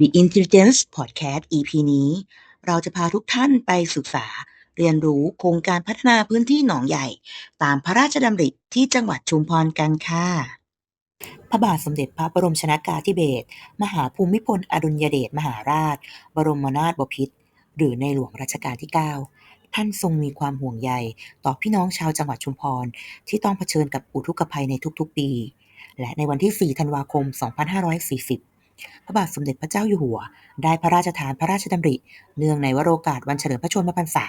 The Intelligence Podcast EP นี้ เราจะพาทุกท่านไปศึกษาเรียนรู้โครงการพัฒนาพื้นที่หนองใหญ่ ตามพระราชดำริที่จังหวัดชุมพรกันค่ะ พระบาทสมเด็จพระบรมชนากาธิเบศรมหาภูมิพลอดุลยเดชมหาราช บรมนาถบพิตรหรือในหลวงรัชกาลที่ 9 ท่านทรงมีความห่วงใยต่อพี่น้องชาวจังหวัดชุมพร ที่ต้องเผชิญกับอุทกภัยในทุกๆปี และในวันที่ 4 ธันวาคม 2540 พระบาทสมเด็จพระเจ้าอยู่หัว ได้พระราชทานพระราชดำริ เนื่องในวโรกาสวันเฉลิมพระชนมพรรษา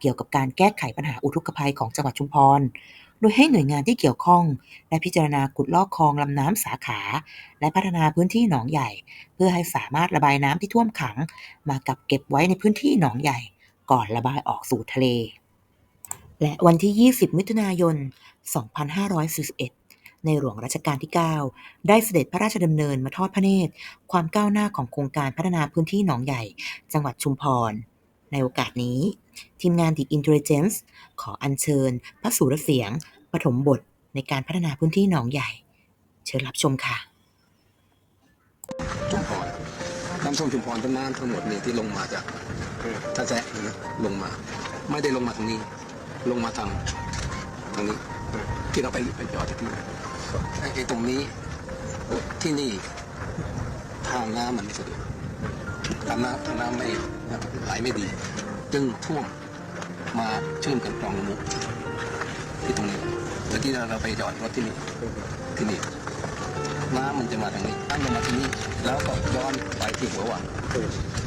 เกี่ยวกับการแก้ไขปัญหาอุทกภัยของจังหวัดชุมพร โดยให้หน่วยงานที่เกี่ยวข้อง ได้พิจารณาขุดลอกคลองลำน้ำสาขา และพัฒนาพื้นที่หนองใหญ่ เพื่อให้สามารถระบายน้ำที่ท่วมขัง มากับเก็บไว้ในพื้นที่หนองใหญ่ ก่อนระบายออกสู่ทะเล และวันที่ 20 มิถุนายน 2541 ในหลวงรัชกาลที่ 9 ได้เสด็จพระราชดำเนินมาทอดพระเนตร ความก้าวหน้าของโครงการพัฒนาพื้นที่หนองใหญ่ จังหวัดชุมพร ในโอกาสนี้ ทีมงาน The Intelligence ขออัญเชิญ พระสุรเสียงปฐมบทในการพัฒนาพื้นที่หนองใหญ่ เชิญรับชมค่ะชุมพรน้ำท่วมชุมพรทั้งน้ำทั้งหมดเนี่ยที่ลงมาจากท่าแซะนะลงมา ไม่ได้ลงมาทางนี้ ลงมาทางทางนี้ที่เราไปไปจอดที่นี่ ไอ้ตรงนี้ ที่นี่ ทางน้ำมันสะดวกทางน้ำทางน้ำไม่ไหลไม่ดี จึงท่วมมาเชื่อมกับคลองมุที่ตรงนี้แล้วที่เราไปจอดรถที่นี่ที่นี่น้ำมันจะมาทางนี้น้ำลงมาที่นี่แล้วก็ย้อนไปที่หัววัง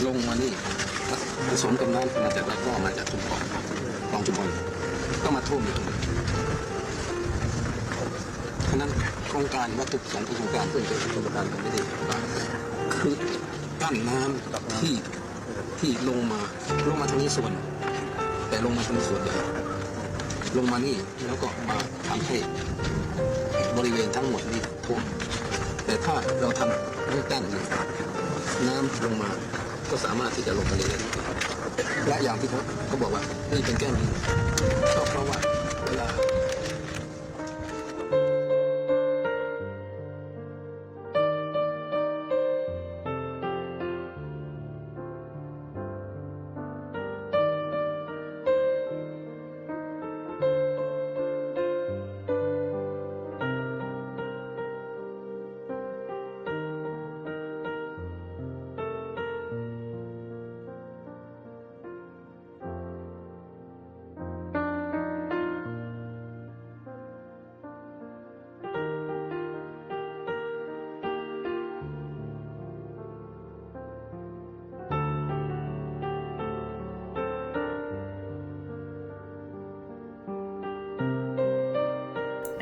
ลงมานี่ผสมกับน้ำมาจากแล้วก็มาจากชุมพรคลองชุมพรก็มาท่วมอยู่ตรงนี้ะนั้นโครงการวัตถุประสงค์ของโครงการเพื่อจะโครงการก็ไม่ได้คือกั้นน้ำกับที่ที่ลงมาลงมาทางนี้ส่วน แต่ลงมาทางนี้ส่วนใหญ่ลงมานี่แล้วก็มาทำให้บริเวณทั้งหมดนี่ท่วมแต่ถ้าเราทำให้กั้นน้ำลงมาก็สามารถที่จะลงทะเลได้และอย่างที่เขาเขาบอกว่านี่เป็นแก้มลิงก็เพราะว่า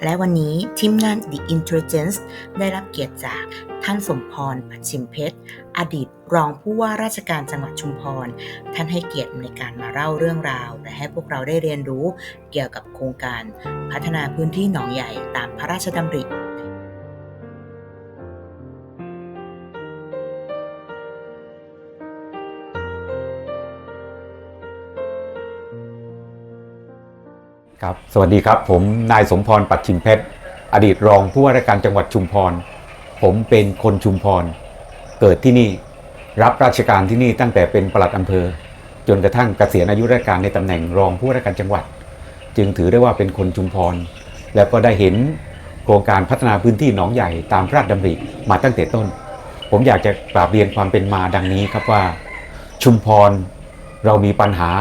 และวันนี้ทีมงาน The Intelligence ได้รับเกียรติจากท่านสมพรปัชิมเพชร อดีตรองผู้ว่าราชการจังหวัดชุมพร ท่านให้เกียรติในการมาเล่าเรื่องราว และให้พวกเราได้เรียนรู้เกี่ยวกับโครงการ พัฒนาพื้นที่หนองใหญ่ตามพระราชดำริ ครับสวัสดีครับ ผมนายสมพรปัดชิมเพชรอดีตรองผู้ว่าราชการจังหวัดชุมพร ผมเป็นคนชุมพร เกิดที่นี่รับราชการที่นี่ตั้งแต่เป็นปลัดอำเภอ จนกระทั่งเกษียณอายุราชการในตำแหน่งรองผู้ว่าราชการจังหวัด จึงถือได้ว่าเป็นคนชุมพร แล้วก็ได้เห็นโครงการพัฒนาพื้นที่หนองใหญ่ตามพระราชดำริมาตั้งแต่ต้น ผมอยากจะกราบเรียนความเป็นมาดังนี้ครับว่า ชุมพรเรามีปัญหา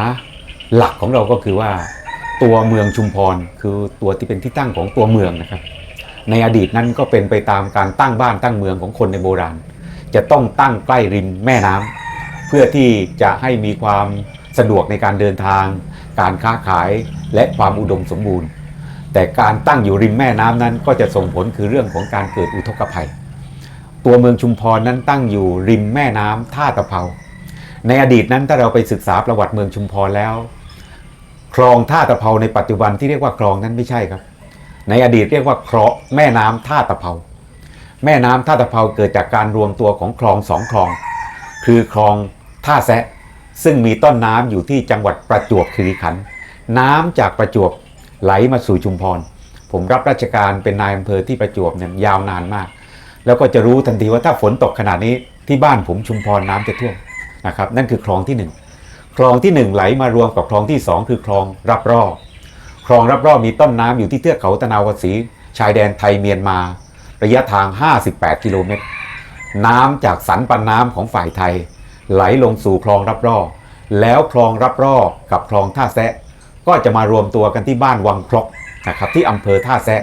หลักของเราก็คือว่า ตัวเมืองชุมพรคือตัวที่เป็นที่ตั้งของตัวเมืองนะครับ ในอดีตนั้นก็เป็นไปตามการตั้งบ้านตั้งเมืองของคนในโบราณ จะต้องตั้งใกล้ริมแม่น้ำเพื่อที่จะให้มีความสะดวกในการเดินทาง การค้าขายและความอุดมสมบูรณ์ แต่การตั้งอยู่ริมแม่น้ำนั้นก็จะส่งผลคือเรื่องของการเกิดอุทกภัย ตัวเมืองชุมพรนั้นตั้งอยู่ริมแม่น้ำท่าตะเภาในอดีตนั้นถ้าเราไปศึกษาประวัติเมืองชุมพรแล้ว คลองท่าตะเภาในปัจจุบันที่เรียกว่าคลองนั้นไม่ใช่ครับ ในอดีตเรียกว่าเคลองแม่น้ำท่าตะเภาแม่น้ำท่าตะเภาเกิดจากการรวมตัวของคลองสองคลอง คือคลองท่าแซะซึ่งมีต้นน้ำอยู่ที่จังหวัดประจวบคีรีขันธ์น้ำจากประจวบไหลมาสู่ชุมพร ผมรับราชการเป็นนายอำเภอที่ประจวบเนี่ยยาวนานมาก แล้วก็จะรู้ทันทีว่าถ้าฝนตกขนาดนี้ที่บ้านผมชุมพรน้ำจะท่วมนะครับนั่นคือคลองที่หนึ่ง คลองที่หนึ่งไหลมารวมกับคลองที่สองคือคลองรับร่อคลองรับร่อมีต้นน้ำอยู่ที่เทือกเขาตะนาวสี ชายแดนไทยเมียนมา ระยะทาง 58 กิโลเมตร น้ำจากสันปันน้ำของฝ่ายไทย ไหลลงสู่คลองรับร่อแล้วคลองรับร่อกับคลองท่าแซะ ก็จะมารวมตัวกันที่บ้านวังครกนะครับที่อำเภอท่าแซะ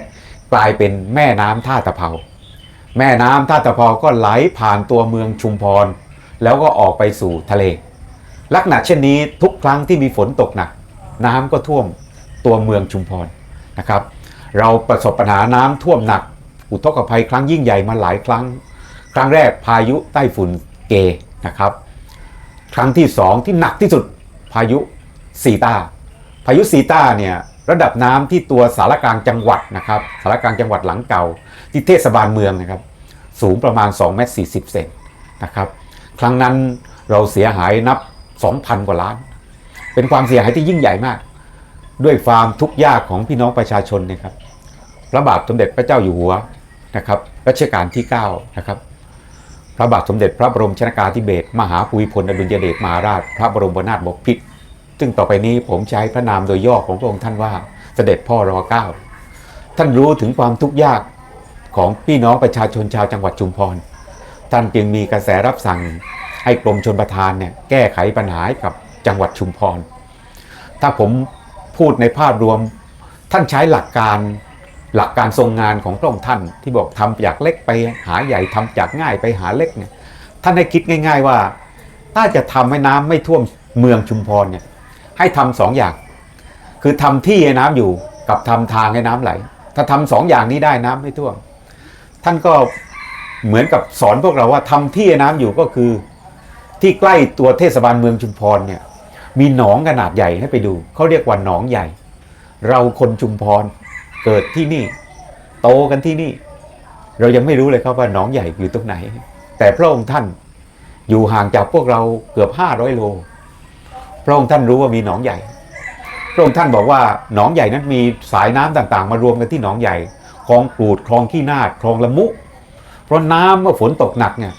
กลายเป็นแม่น้ำท่าตะเภาแม่น้ำท่าตะเภาก็ไหลผ่านตัวเมืองชุมพร แล้วก็ออกไปสู่ทะเล ลักษณะเช่นนี้ทุกครั้งที่มีฝนตกหนัก น้ำก็ท่วมตัวเมืองชุมพรนะครับ เราประสบปัญหาน้ำท่วมหนัก อุทกภัยครั้งยิ่งใหญ่มาหลายครั้ง ครั้งแรกพายุใต้ฝุ่นเกนะครับ ครั้งที่สองที่หนักที่สุดพายุซีตาพายุซีตาเนี่ยระดับน้ำที่ตัวสารกลางจังหวัดนะครับสารกลางจังหวัดหลังเก่า ที่เทศบาลเมืองนะครับ สูงประมาณ2เมตร40เซนนะครับ ครั้งนั้นเราเสียหายนับ 2,000 กว่าล้าน เป็นความเสียหายที่ยิ่งใหญ่มาก ด้วยความทุกข์ยากของพี่น้องประชาชนนะครับพระบาทสมเด็จพระเจ้าอยู่หัวนะครับรัชกาลที่9นะครับพระบาทสมเด็จพระบรมชนากาธิเบศรมหาภูมิพลอดุลยเดชมหาราช พระบรมนาถบพิตรซึ่งต่อไปนี้ผมใช้พระนามโดยย่อของพระองค์ท่านว่าเสด็จพ่อรอเก้าท่านรู้ถึงความทุกข์ยากของพี่น้องประชาชนชาวจังหวัดชุมพร ท่านจึงมีกระแสรับสั่ง ให้กรมชนประทานเนี่ยแก้ไขปัญหาหกับจังหวัดชุมพร ถ้าผมพูดในภาพรวมท่านใช้หลักการหลักการทรงงานของพระองค์ท่านที่บอกทำจากเล็กไปหาใหญ่ทำจากง่ายไปหาเล็กเนี่ยท่านให้คิดง่าย ๆว่า ถ้าจะทำให้น้ำไม่ท่วมเมืองชุมพรเนี่ยให้ทำสองอย่าง คือทำที่ให้น้ำอยู่กับทำทางให้น้ำไหล ถ้าทำสองอย่างนี้ได้น้ำไม่ท่วม ท่านก็เหมือนกับสอนพวกเราว่าทำที่ให้น้ำอยู่ก็คือ ที่ใกล้ตัวเทศบาลเมืองชุมพรเนี่ยมีหนองขนาดใหญ่ให้ไปดูเขาเรียกว่าหนองใหญ่ เราคนชุมพรเกิดที่นี่ โตกันที่นี่ เรายังไม่รู้เลยครับว่าหนองใหญ่อยู่ตรงไหน แต่พระองค์ท่านอยู่ห่างจากพวกเราเกือบ 500 โล พระองค์ท่านรู้ว่ามีหนองใหญ่ พระองค์ท่านบอกว่าหนองใหญ่นั้นมีสายน้ำต่างๆ มารวมกันที่หนองใหญ่คลองปูดคลองขี้นาดคลองละมุ เพราะน้ำเมื่อฝนตกหนักเนี่ย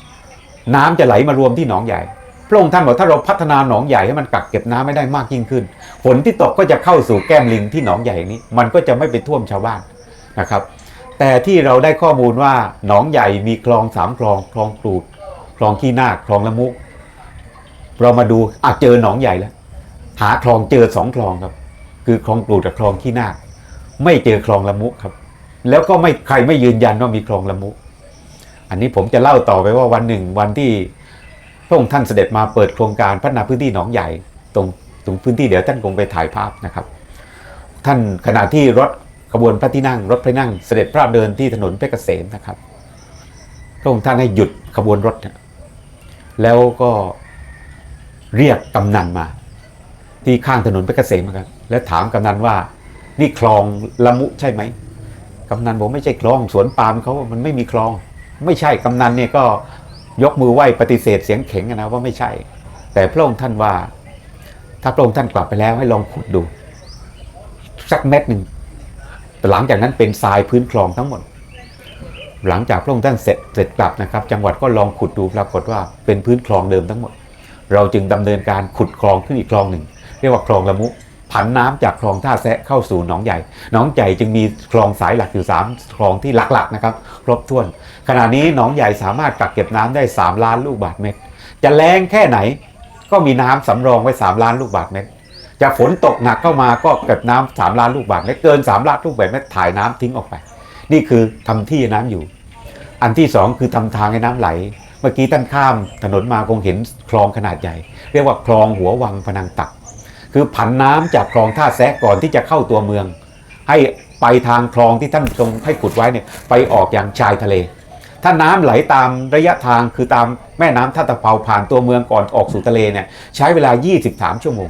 น้ำจะไหลมารวมที่หนองใหญ่ พระองค์ท่านบอกถ้าเราพัฒนาหนองใหญ่ให้มันกักเก็บน้ำไม่ได้มากยิ่งขึ้นฝนที่ตกก็จะเข้าสู่แก้มลิงที่หนองใหญ่นี้ มันก็จะไม่ไปท่วมชาวบ้านนะครับ แต่ที่เราได้ข้อมูลว่าหนองใหญ่มีคลองสามคลองคลองปลูดคลองขี้นาคคลองละมุกเรามาดูอาจเจอหนองใหญ่แล้ว หาคลองเจอสองคลองครับ คือคลองปลูดกับคลองขี้นาคไม่เจอคลองละมุครับ แล้วก็ไม่ใครไม่ยืนยันว่ามีคลองละมุ อันนี้ผมจะเล่าต่อไปว่าวันหนึ่งวันที่พระองค์ท่านเสด็จมาเปิดโครงการพัฒนาพื้นที่หนองใหญ่ตรงตรงพื้นที่เดี๋ยวท่านคงไปถ่ายภาพนะครับ ท่านขณะที่รถขบวนพระที่นั่ง รถพระนั่งเสด็จพระเดินที่ถนนเพชรเกษมนะครับพระองค์ท่านให้หยุดขบวนรถ แล้วก็เรียกกำนันมา ที่ข้างถนนเพชรเกษมครับแล้วถามกำนันว่านี่คลองละมุใช่ไหมกำนันบอกไม่ใช่คลอง สวนปาล์มเขามันไม่มีคลอง ไม่ใช่กำนันเนี่ยก็ยกมือไหว้ปฏิเสธเสียงเข็งนะว่าไม่ใช่ แต่พระองค์ท่านว่า ถ้าพระองค์ท่านกลับไปแล้วให้ลองขุดดู สักเม็ดหนึ่งแต่หลังจากนั้นเป็นทรายพื้นคลองทั้งหมด หลังจากพระองค์ท่านเสร็จเสร็จกลับนะครับ จังหวัดก็ลองขุดดูปรากฏว่าเป็นพื้นคลองเดิมทั้งหมด เราจึงดำเนินการขุดคลองขึ้นอีกคลองหนึ่ง เรียกว่าคลองละมุ ผันน้ำจากคลองท่าแซะเข้าสู่หนองใหญ่ หนองใหญ่จึงมีคลองสายหลักอยู่ 3 คลองที่หลักๆนะครับครบถ้วน ขณะนี้หนองใหญ่สามารถกักเก็บน้ำได้ 3 ล้านลูกบาศก์เมตร จะแรงแค่ไหนก็มีน้ำสำรองไว้ 3 ล้านลูกบาศก์เมตรจะฝนตกหนักเข้ามาก็เก็บน้ำสามล้านลูกบาศก์เมตรเกิน 3 ล้านลูกบาศก์เมตรถ่ายน้ำทิ้งออกไป นี่คือทำที่น้ำอยู่ อันที่สองคือทำทางให้น้ำไหล เมื่อกี้ท่านข้ามถนนมาคงเห็นคลองขนาดใหญ่ เรียกว่าคลองหัววังพนังตัก คือผันน้ำจากคลองท่าแซะก่อนที่จะเข้าตัวเมือง ให้ไปทางคลองที่ท่านทรงให้ขุดไว้เนี่ยไปออกอย่างชายทะเล ถ้าน้ำไหลตามระยะทางคือตามแม่น้ำท่าตะเภาผ่านตัวเมืองก่อนออกสู่ทะเลเนี่ยใช้เวลา 23 ชั่วโมง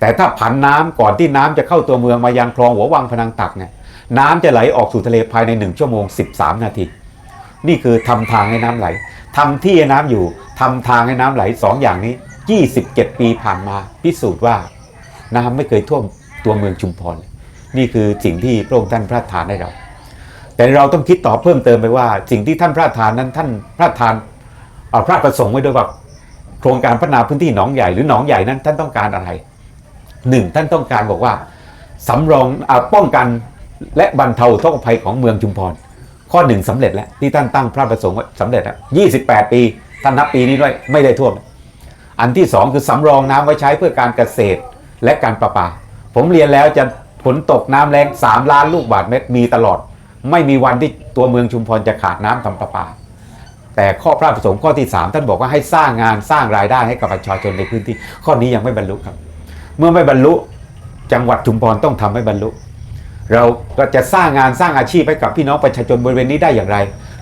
แต่ถ้าผันน้ำก่อนที่น้ำจะเข้าตัวเมืองมายังคลองหัววังพนังตักเนี่ยน้ำจะไหลออกสู่ทะเลภายใน 1 ชั่วโมง 13 นาที นี่คือทำทางให้น้ำไหลทำที่ให้น้ำอยู่ทำทางให้น้ำไหลสองอย่างนี้ 27 ปีผ่านมาพิสูจน์ว่า น้ำไม่เคยท่วมตัวเมืองชุมพร นี่คือสิ่งที่พระองค์ท่านพระราชทานให้เรา แต่เราต้องคิดต่อเพิ่มเติมไปว่า สิ่งที่ท่านพระราชทานนั้นท่านพระราชทานเอาพระประสงค์ไว้ด้วยว่าโครงการพัฒนาพื้นที่หนองใหญ่หรือหนองใหญ่นั้นท่านต้องการอะไรหนึ่งท่านต้องการบอกว่าสำรองอป้องกันและบรรเทาอุกภัยของเมืองชุมพร ข้อหนึ่งสำเร็จแล้วที่ท่านตั้งพระประสงค์ไว้สำเร็จแล้ว28ปีท่านนับปีนี้ด้วยไม่ได้ท่วม อันที่สองคือสำรองน้ำไว้ใช้เพื่อการเกษตร และการประปา ผมเรียนแล้วจะฝนตกน้ำแรง3ล้านลูกบาทเมตรมีตลอด ไม่มีวันที่ตัวเมืองชุมพรจะขาดน้ำทำประปา แต่ข้อพระประสงค์ข้อที่ 3 ท่านบอกว่าให้สร้างงานสร้างรายได้ให้กับประชาชนในพื้นที่ ข้อนี้ยังไม่บรรลุครับ เมื่อไม่บรรลุจังหวัดชุมพรต้องทำให้บรรลุ เราก็จะสร้างงานสร้างอาชีพให้กับพี่น้องประชาชนบริเวณนี้ได้อย่างไร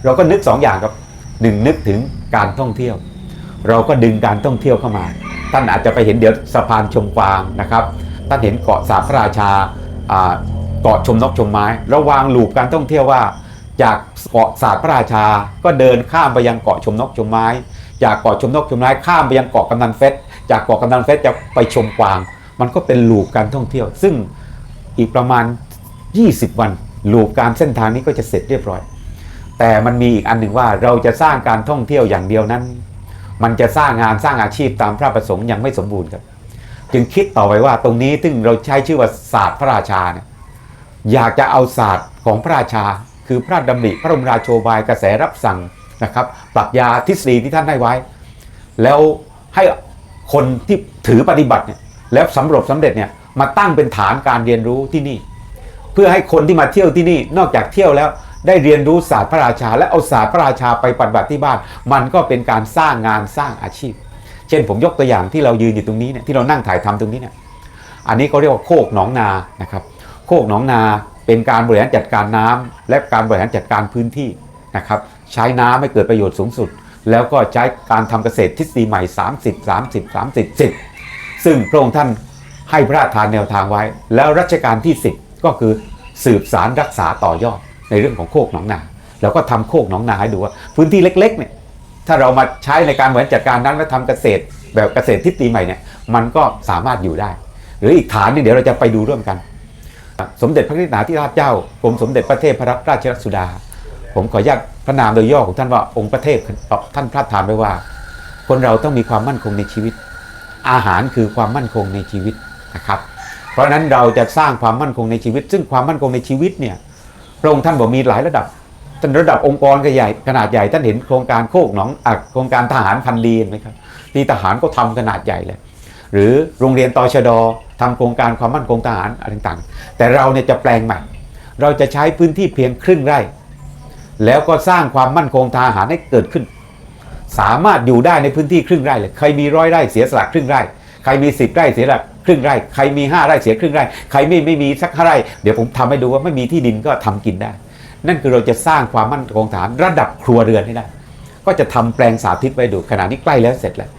เราก็นึกสองอย่างครับหนึ่งนึกถึงการท่องเที่ยว เราก็ดึงการท่องเที่ยวเข้ามา ท่านอาจจะไปเห็นเดี๋ยวสะพานชมกวางนะครับ ท่านเห็นเกาะสาพระราชาเกาะชมนกชมไม้ระวางหลูปการท่องเที่ยวว่า จากเกาะสาพระราชา ก็เดินข้ามไปยังเกาะชมนกชมไม้ จากเกาะชมนกชมไม้ข้ามไปยังเกาะกำนันเฟสจากเกาะกำนันเฟสจะไปชมกวาง มันก็เป็นหลูปการท่องเที่ยว ซึ่งอีกประมาณ 20 วันหลูปการเส้นทางนี้ก็จะเสร็จเรียบร้อย แต่มันมีอีกอันหนึ่งว่าเราจะสร้างการท่องเที่ยวอย่างเดียวนั้น มันจะสร้างงานสร้างอาชีพตามพระประสงค์ยังไม่สมบูรณ์ครับ จึงคิดต่อไปว่าตรงนี้ซึ่งเราใช้ชื่อว่าศาสตร์พระราชาเนี่ยอยากจะเอาศาสตร์ของพระราชา คือพระดำริพระบรมราโชบายกระแสรับสั่งนะครับปรัชญาทฤษฎีที่ท่านให้ไว้ แล้วให้คนที่ถือปฏิบัติเนี่ยแล้วสำเร็จสำเร็จเนี่ยมาตั้งเป็นฐานการเรียนรู้ที่นี่ เพื่อให้คนที่มาเที่ยวที่นี่นอกจากเที่ยวแล้ว ได้เรียนรู้ศาสตร์พระราชา และเอาศาสตร์พระราชาไปปฏิบัติที่บ้าน มันก็เป็นการสร้างงานสร้างอาชีพ เช่นผมยกตัวอย่างที่เรายืนอยู่ตรงนี้เนี่ยที่เรานั่งถ่ายทำตรงนี้เนี่ยอันนี้เขาเรียกว่าโคกหนองนานะครับโคกหนองนาเป็นการบริหารจัดการน้ำและการบริหารจัดการพื้นที่นะครับใช้น้ำให้เกิดประโยชน์สูงสุด แล้วก็ใช้การทำเกษตรทฤษฎีใหม่ 30 30 30 10 ซึ่งพระองค์ท่านให้พระราชทานแนวทางไว้ แล้วรัชกาลที่ 10 ก็คือสืบสารรักษาต่อยอด ในเรื่องของโคกหนองนาแล้วก็ทำโคกหนองนาให้ดูว่า พื้นที่เล็กๆเนี่ยถ้าเรามาใช้ในการบริหารจัดการนั้นและทำเกษตรแบบเกษตรทฤษฎีใหม่เนี่ยมันก็สามารถอยู่ได้ หรืออีกฐานนึงเดี๋ยวเราจะไปดูร่วมกัน สมเด็จพระนิธินาธิราชเจ้ากรมสมเด็จพระเทพพรัตนราชสุดา ผมขออนุญาตพระนามโดยย่อของท่านว่าองค์พระเทพท่านพระทานไว้ว่า คนเราต้องมีความมั่นคงในชีวิต อาหารคือความมั่นคงในชีวิตนะครับ เพราะฉะนั้นเราจะสร้างความมั่นคงในชีวิต ซึ่งความมั่นคงในชีวิตเนี่ย พระองค์ท่านบอกมีหลายระดับท่านระดับองค์กรก็ใหญ่ขนาดใหญ่ท่านเห็นโครงการโคกหนองอักโครงการทหารพันลีนไหมครับที่ทหารก็ทำขนาดใหญ่เลย หรือโรงเรียนตชดทำโครงการความมั่นคงทหารอะไรต่างๆ แต่เราเนี่ยจะแปลงใหม่ เราจะใช้พื้นที่เพียงครึ่งไร่ แล้วก็สร้างความมั่นคงทหารให้เกิดขึ้น สามารถอยู่ได้ในพื้นที่ครึ่งไร่เลยใครมีร้อยไร่เสียสละครึ่งไร่ ใครมีสิบไร่เสียสละ รึ่งไร่ ใครมีห้าไร่เสียครึ่งไร่ ใครไม่ไม่มีสักห้าไร่ เดี๋ยวผมทำให้ดูว่าไม่มีที่ดินก็ทำกินได้ นั่นคือเราจะสร้างความมั่นคงฐานระดับครัวเรือนให้ได้ ก็จะทำแปลงสาธิตไว้ดูขณะนี้ใกล้แล้วเสร็จแล้ว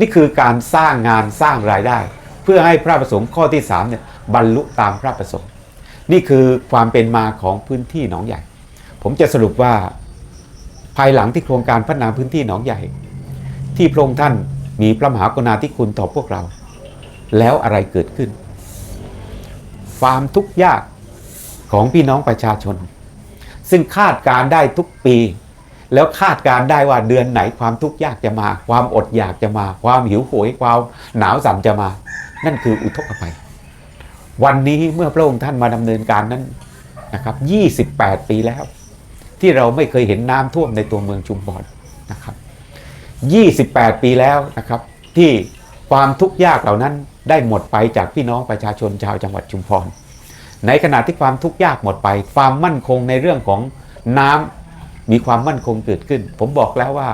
นี่คือการสร้างงานสร้างรายได้ เพื่อให้พระประสงค์ข้อที่3เนี่ยบรรลุตามพระประสงค์ นี่คือความเป็นมาของพื้นที่หนองใหญ่ ผมจะสรุปว่าภายหลังที่โครงการพัฒนาพื้นที่หนองใหญ่ ที่พระองค์ท่านมีพระมหากรุณาธิคุณต่อพวกเรา แล้วอะไรเกิดขึ้น ความทุกข์ยากของพี่น้องประชาชน ซึ่งคาดการได้ทุกปี แล้วคาดการได้ว่าเดือนไหนความทุกข์ยากจะมา ความอดอยากจะมา ความหิวโหยความหนาวสั่นจะมา นั่นคืออุทกภัย วันนี้เมื่อพระองค์ท่านมาดำเนินการนั้นนะครับ 28 ปีแล้ว ที่เราไม่เคยเห็นน้ำท่วมในตัวเมืองชุมพรนะครับ 28 ปีแล้วนะครับที่ความทุกข์ยากเหล่านั้น ได้หมดไปจากพี่น้องประชาชนชาวจังหวัดชุมพร ในขณะที่ความทุกข์ยากหมดไป ความมั่นคงในเรื่องของน้ำมีความมั่นคงเกิดขึ้น ผมบอกแล้วว่า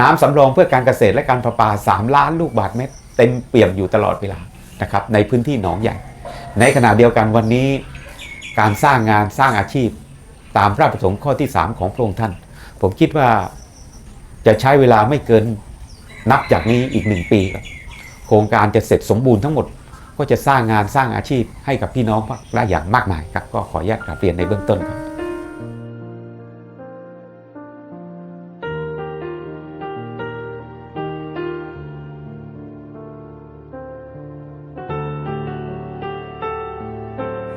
น้ำสำรองเพื่อการเกษตรและการประปา 3 ล้านลูกบาศก์เมตร เต็มเปี่ยมอยู่ตลอดเวลานะครับในพื้นที่หนองใหญ่ ในขณะเดียวกันวันนี้การสร้างงานสร้างอาชีพ ตามพระประสงค์ข้อที่ 3 ของพระองค์ท่าน ผมคิดว่าจะใช้เวลาไม่เกินนับจากนี้อีกหนึ่งปีครับ โครงการจะเสร็จสมบูรณ์ทั้งหมด ก็จะสร้างงานสร้างอาชีพให้กับพี่น้องได้อย่างมากมายครับก็ขออนุญาตกราบเรียนในเบื้องต้นครับ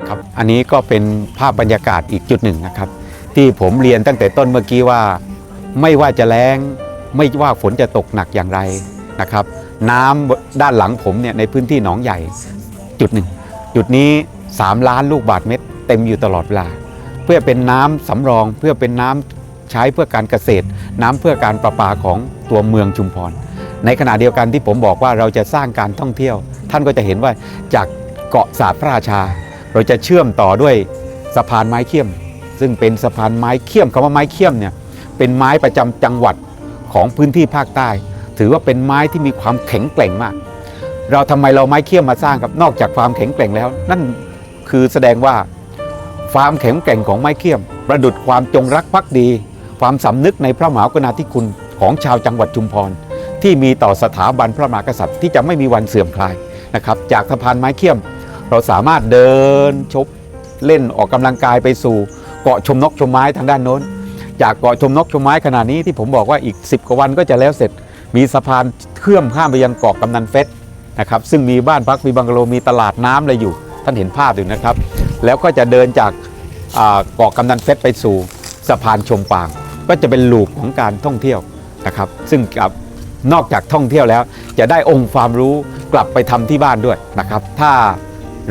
ครับอันนี้ก็เป็นภาพบรรยากาศอีกจุดหนึ่งนะครับ ที่ผมเรียนตั้งแต่ต้นเมื่อกี้ว่า ไม่ว่าจะแล้งไม่ว่าฝนจะตกหนักอย่างไรนะครับ น้ำด้านหลังผมเนี่ยในพื้นที่หนองใหญ่จุดหนึ่ง จุดนี้ 3 ล้านลูกบาทเม็ดเต็มอยู่ตลอดเวลา เพื่อเป็นน้ำสำรองเพื่อเป็นน้ำใช้เพื่อการเกษตร น้ำเพื่อการประปาของตัวเมืองชุมพร ในขณะเดียวกันที่ผมบอกว่าเราจะสร้างการท่องเที่ยว ท่านก็จะเห็นว่าจากเกาะสาพระราชา เราจะเชื่อมต่อด้วยสะพานไม้เขี้ยม ซึ่งเป็นสะพานไม้เขี้ยมคำว่าไม้เขี้ยมเนี่ยเป็นไม้ประจำจังหวัดของพื้นที่ภาคใต้ ถือว่าเป็นไม้ที่มีความแข็งแกร่งมาก เราทำไมเราไม้เขี้ยมมาสร้างครับนอกจากความแข็งแกร่งแล้ว นั่นคือแสดงว่าความแข็งแกร่งของไม้เขี้ยม ประดุดความจงรักภักดี ความสำนึกในพระมหากรุณาธิคุณของชาวจังหวัดชุมพร ที่มีต่อสถาบันพระมหากษัตริย์ที่จะไม่มีวันเสื่อมคลายนะครับ จากสะพานไม้เขี้ยม เราสามารถเดินชบเล่นออกกำลังกายไปสู่ เกาะชมนกชมไม้ทางด้านโน้น จากเกาะชมนกชมไม้ขนาดนี้ที่ผมบอกว่าอีก 10 กว่าวันก็จะแล้วเสร็จ มีสะพานเชื่อมข้ามไปยังเกาะกำนันเฟสนะครับซึ่งมีบ้านพักมีบังกะโลมีตลาดน้ำอะไรอยู่ ท่านเห็นภาพอยู่นะครับ แล้วก็จะเดินจากเกาะกำนันเฟสไปสู่สะพานชมปาง ก็จะเป็นลูปของการท่องเที่ยวนะครับ ซึ่งกับนอกจากท่องเที่ยวแล้ว จะได้องค์ความรู้กลับไปทำที่บ้านด้วยนะครับ ถ้า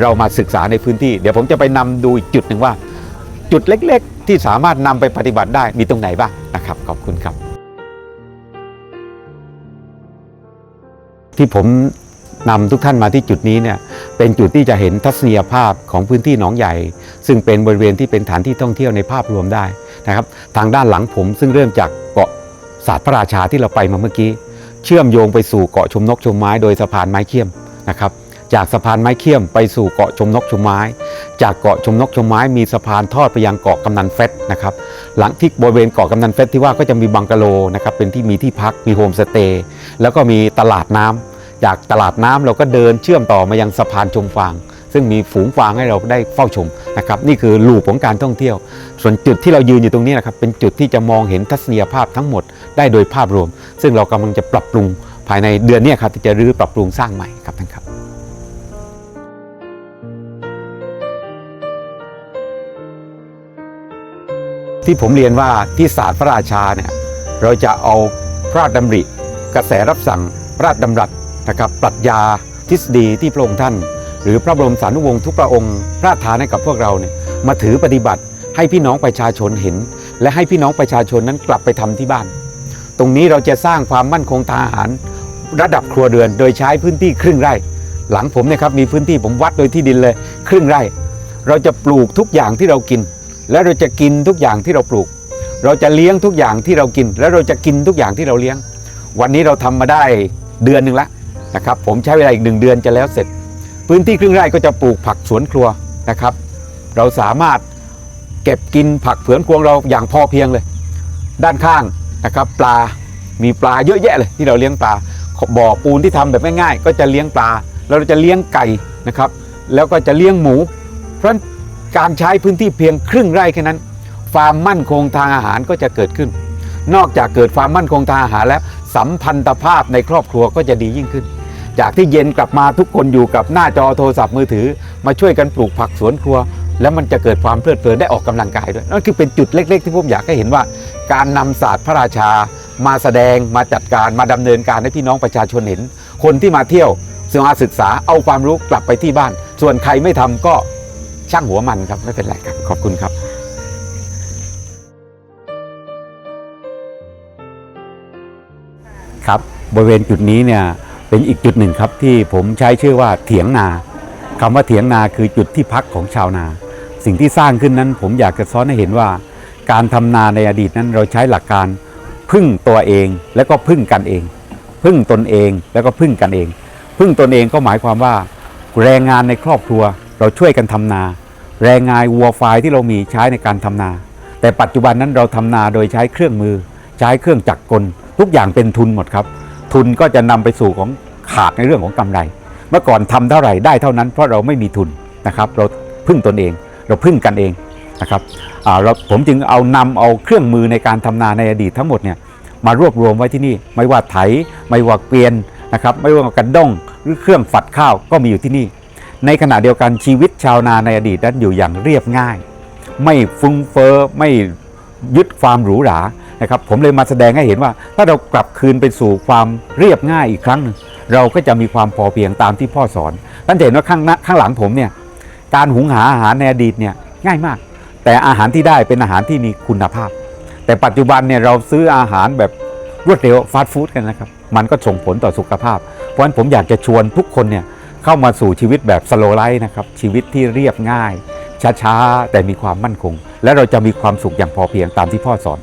เรามาศึกษาในพื้นที่ เดี๋ยวผมจะไปนำดูอีกจุดหนึ่งว่า จุดเล็กๆ ที่สามารถนำไปปฏิบัติได้มีตรงไหนบ้างนะครับขอบคุณครับ ที่ผมนำทุกท่านมาที่จุดนี้เนี่ยเป็นจุดที่จะเห็นทัศนียภาพของพื้นที่หนองใหญ่ ซึ่งเป็นบริเวณที่เป็นฐานที่ท่องเที่ยวในภาพรวมได้นะครับ ทางด้านหลังผมซึ่งเริ่มจากเกาะศาสตร์พระราชาที่เราไปมาเมื่อกี้ เชื่อมโยงไปสู่เกาะชมนกชมไม้โดยสะพานไม้เขี้ยมนะครับจากสะพานไม้เขี้ยมไปสู่เกาะชมนกชมไม้ จากเกาะชมนกชมไม้มีสะพานทอดไปยังเกาะกำนันเฟสนะครับ หลังที่บริเวณเกาะกำนันเฟสที่ว่าก็จะมีบังกะโลนะครับเป็นที่มีที่พักมีโฮมสเตย์แล้วก็มีตลาดน้ำ จากตลาดน้ำเราก็เดินเชื่อมต่อมายังสะพานชมฟาง ซึ่งมีฝูงฟางให้เราได้เฝ้าชมนะครับนี่คือลูปของการท่องเที่ยว ส่วนจุดที่เรายืนอยู่ตรงนี้นะครับเป็นจุดที่จะมองเห็นทัศนียภาพทั้งหมดได้โดยภาพรวม ซึ่งเรากำลังจะปรับปรุงภายในเดือนนี้ครับที่จะรื้อปรับปรุงสร้างใหม่ครับท่านครับที่ผมเรียนว่าที่ศาสตร์พระราชาเนี่ยเราจะเอาพระราชดำริ กระแสรับสั่งพระราชดำรัส นะครับปรัชญาทฤษฎีที่พระองค์ท่าน หรือพระบรมสารีวงศ์ทุกพระองค์พระทานให้กับพวกเราเนี่ยมาถือปฏิบัติให้พี่น้องประชาชนเห็น และให้พี่น้องประชาชนนั้นกลับไปทำที่บ้าน ตรงนี้เราจะสร้างความมั่นคงทางอาหาร ระดับครัวเรือนโดยใช้พื้นที่ครึ่งไร่ หลังผมเนี่ยครับมีพื้นที่ผมวัดโดยที่ดินเลย ครึ่งไร่ เราจะปลูกทุกอย่างที่เรากิน และเราจะกินทุกอย่างที่เราปลูก เราจะเลี้ยงทุกอย่างที่เรากิน และเราจะกินทุกอย่างที่เราเลี้ยง วันนี้เราทำมาได้เดือนหนึ่งแล้ว นะครับผมใช้เวลาอีกหนึ่งเดือนจะแล้วเสร็จ พื้นที่ครึ่งไร่ก็จะปลูกผักสวนครัวนะครับ เราสามารถเก็บกินผักเผือนครัวเราอย่างพอเพียงเลย ด้านข้างนะครับปลามีปลาเยอะแยะเลยที่เราเลี้ยงปลาบ่อปูนที่ทำแบบง่ายๆก็จะเลี้ยงปลาแล้วเราจะเลี้ยงไก่นะครับ แล้วก็จะเลี้ยงหมู เพราะการใช้พื้นที่เพียงครึ่งไร่แค่นั้นความมั่นคงทางอาหารก็จะเกิดขึ้น นอกจากเกิดความมั่นคงทางอาหารแล้วสัมพันธภาพในครอบครัวก็จะดียิ่งขึ้น จากที่เย็นกลับมาทุกคนอยู่กับหน้าจอโทรศัพท์มือถือ มาช่วยกันปลูกผักสวนครัว แล้วมันจะเกิดความเพลิดเพลินได้ออกกำลังกายด้วยนั่นคือเป็นจุดเล็ก ๆ ที่ผมอยากให้เห็นว่า การนำศาสตร์พระราชา มาแสดงมาจัดการมาดำเนินการให้พี่น้องประชาชนเห็น คนที่มาเที่ยวมาศึกษาเอาความรู้กลับไปที่บ้าน ส่วนใครไม่ทำก็ช่างหัวมันครับไม่เป็นไรครับขอบคุณครับครับบริเวณจุดนี้เนี่ย เป็นอีกจุดหนึ่งครับที่ผมใช้ชื่อว่าเถียงนาคำว่าเถียงนาคือจุดที่พักของชาวนา สิ่งที่สร้างขึ้นนั้น ผมอยากจะซ้อนให้เห็นว่า การทำนาในอดีตนั้นเราใช้หลักการพึ่งตัวเองแล้วก็พึ่งกันเอง พึ่งตนเองแล้วก็พึ่งกันเอง พึ่งตนเองก็หมายความว่า แรงงานในครอบครัวเราช่วยกันทำนา แรงงานวัวควายที่เรามีใช้ในการทำนา แต่ปัจจุบันนั้นเราทำนาโดยใช้เครื่องมือ ใช้เครื่องจักรกล ทุกอย่างเป็นทุนหมดครับ ทุนก็จะนำไปสู่ของขาดในเรื่องของกำไร เมื่อก่อนทำเท่าไหร่ได้เท่านั้นเพราะเราไม่มีทุนนะครับ เราพึ่งตนเอง เราพึ่งกันเองนะครับเราผมจึงเอานำเอาเครื่องมือในการทำนาในอดีตทั้งหมดเนี่ยมารวบรวมไว้ที่นี่ ไม่ว่าไถ ไม่ว่าเกวียนนะครับไม่ว่ากระด้งหรือเครื่องฝัดข้าวก็มีอยู่ที่นี่ ในขณะเดียวกันชีวิตชาวนาในอดีตนั้นอยู่อย่างเรียบง่าย ไม่ฟุ้งเฟอ้อไม่ยึดความหรูหรา นะครับผมเลยมาแสดงให้เห็นว่า ถ้าเรากลับคืนไปสู่ความเรียบง่ายอีกครั้งหนึ่งเราก็จะมีความพอเพียงตามที่พ่อสอนท่านจะเห็นว่าข้างหน้าข้างหลังผมเนี่ยการหุงหาอาหารในอดีตเนี่ยง่ายมาก แต่อาหารที่ได้เป็นอาหารที่มีคุณภาพ แต่ปัจจุบันเนี่ยเราซื้ออาหารแบบรวดเร็วฟาสต์ฟู้ดกันนะครับมันก็ส่งผลต่อสุขภาพ เพราะฉะนั้นผมอยากจะชวนทุกคนเนี่ยเข้ามาสู่ชีวิตแบบสโลไลฟ์นะครับชีวิตที่เรียบง่ายช้าๆแต่มีความมั่นคง และเราจะมีความสุขอย่างพอเพียงตามที่พ่อสอน